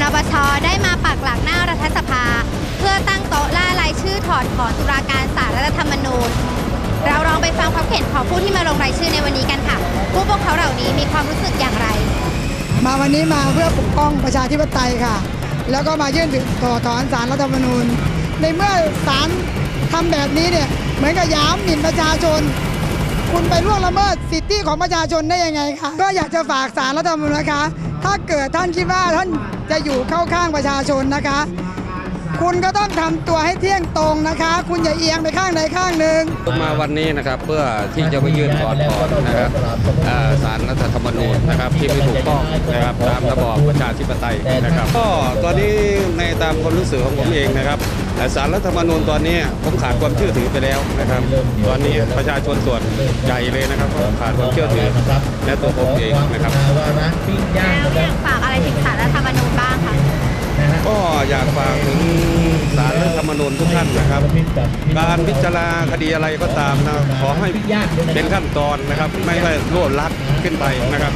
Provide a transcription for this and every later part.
นปชได้มาปักหลักหน้ารัฐสภา เพื่อตั้งโต๊ะล่ารายชื่อถอดถอนตุลาการศาลรัฐธรรมนูญ เราลองไปฟังความเห็นของผู้ที่มาลงรายชื่อในวันนี้กันค่ะ ผู้พวกเขาเหล่านี้มีความรู้สึกอย่างไร มาวันนี้มาเพื่อปกป้องประชาธิปไตยค่ะ แล้วก็มายื่นต่อถอนสารรัฐธรรมนูญ ในเมื่อศาลทำแบบนี้เนี่ยเหมือนกับยามหมิ่นประชาชน คุณไปล่วงละเมิดสิทธิของประชาชนได้ยังไงคะก็อยากจะฝากสารรัฐธรรมนูญนะคะ ถ้าเกิดท่านคิดว่าท่านจะอยู่เข้าข้างประชาชนนะคะ คุณก็ต้องทำตัวให้เที่ยงตรงนะคะ คุณอย่าเอียงไปข้างใดข้างหนึ่งมาวันนี้นะครับเพื่อที่จะมายื่นถอนถอนนะครับอ่าสารรัฐธรรมนูญนะครับที่ไม่ถูกต้องนะครับตามระบอบประชาธิปไตยนะครับก็ตอนนี้ในตามความรู้สึกของผมเองนะครับอ่าสารรัฐธรรมนูญตอนนี้ผมขาดความเชื่อถือไปแล้วนะครับตอนนี้ประชาชนส่วนใหญ่เลยนะครับก็ขาดความเชื่อถือและตัวผมเองนะครับแล้วอยากฝากอะไรถึงศาลรัฐธรรมนูญบ้างคะก็อยากฝากถึงสารรัฐธรรมนูญทุกท่านนะครับ การพิจารณาคดีอะไรก็ตามนะขอให้เป็นขั้นตอนนะครับ ไม่ได้รวดลัดขึ้นไปนะครับ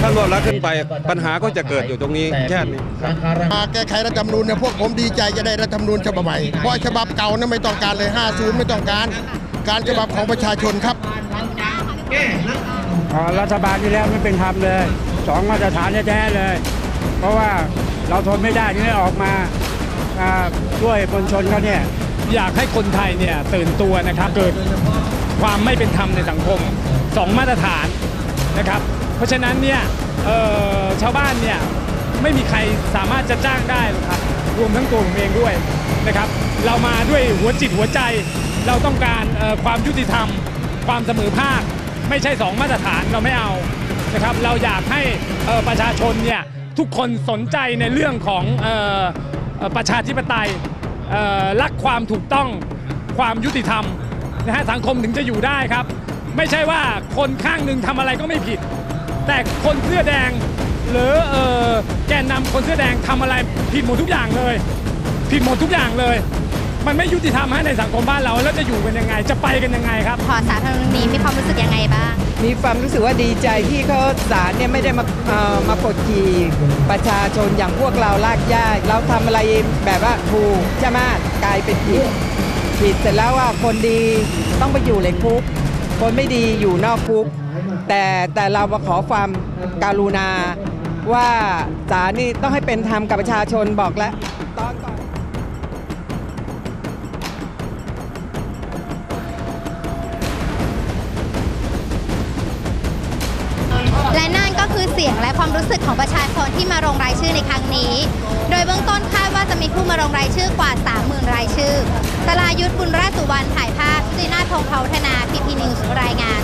ถ้ารวดลัดขึ้นไปปัญหาก็จะเกิดอยู่ตรงนี้แค่นี้ครับมาแก้ไขรัฐธรรมนูญเนี่ยพวกผมดีใจจะได้รัฐธรรมนูญฉบับใหม่เพราะฉบับเก่านั้นไม่ต้องการเลย 50 ไม่ต้องการ การฉบับของประชาชนครับอ่ารัฐบาลที่แล้วไม่เป็นธรรมเลยสองมาตรฐานแท้ๆเลย เพราะว่าเราทนไม่ได้ที่ได้ออกมา อ่าช่วยมวลชนเขาเนี่ย อยากให้คนไทยเนี่ยตื่นตัวนะครับเกิดความไม่เป็นธรรมในสังคมสองมาตรฐานนะครับ เพราะฉะนั้นเนี่ยเอ่อชาวบ้านเนี่ยไม่มีใครสามารถจะจ้างได้หรอกครับรวมทั้งตัวผมเองด้วยนะครับ เรามาด้วยหัวจิตหัวใจ เราต้องการเอ่อความยุติธรรม ความเสมอภาค ไม่ใช่สองมาตรฐานเราไม่เอานะครับ เราอยากให้เอ่อประชาชนเนี่ยทุกคนสนใจในเรื่องของเอ่อ ประชาธิปไตยรักความถูกต้องความยุติธรรมนะฮะสังคมถึงจะอยู่ได้ครับ ไม่ใช่ว่าคนข้างหนึ่งทำอะไรก็ไม่ผิด แต่คนเสื้อแดง หรือออแกนนำคนเสื้อแดงทำอะไรผิดหมดทุกอย่างเลย ผิดหมดทุกอย่างเลย มันไม่ยุติธรรมให้ในสังคมบ้านเราแล้วจะอยู่กันยังไง จะไปกันยังไงครับถอนสารรัฐธรรมนูญนี้มีความรู้สึกยังไงบ้าง มีความรู้สึกว่าดีใจที่เขาศาลเนี่ยไม่ได้มาเอ่อมากดขี่ประชาชนอย่างพวกเราลากย่าเราทำอะไรแบบว่าถูกใช่ไหมกลายเป็นผิดผิดเสร็จแล้วว่าคนดีต้องไปอยู่ในคุก คนไม่ดีอยู่นอกคุก แต่แต่เรามาขอความการุณาว่าศาลนี่ต้องให้เป็นธรรมกับประชาชนบอกแล้ว และนั่นก็คือเสียงและความรู้สึกของประชาชนที่มาลงรายชื่อในครั้งนี้ โดยเบื้องต้นคาดว่าจะมีผู้มาลงรายชื่อกว่า 30,000 รายชื่อสลายุทธบุญราชสุวรรณถ่ายภาพจีน่าทงเทาธนาพีพีนิวส์รายงาน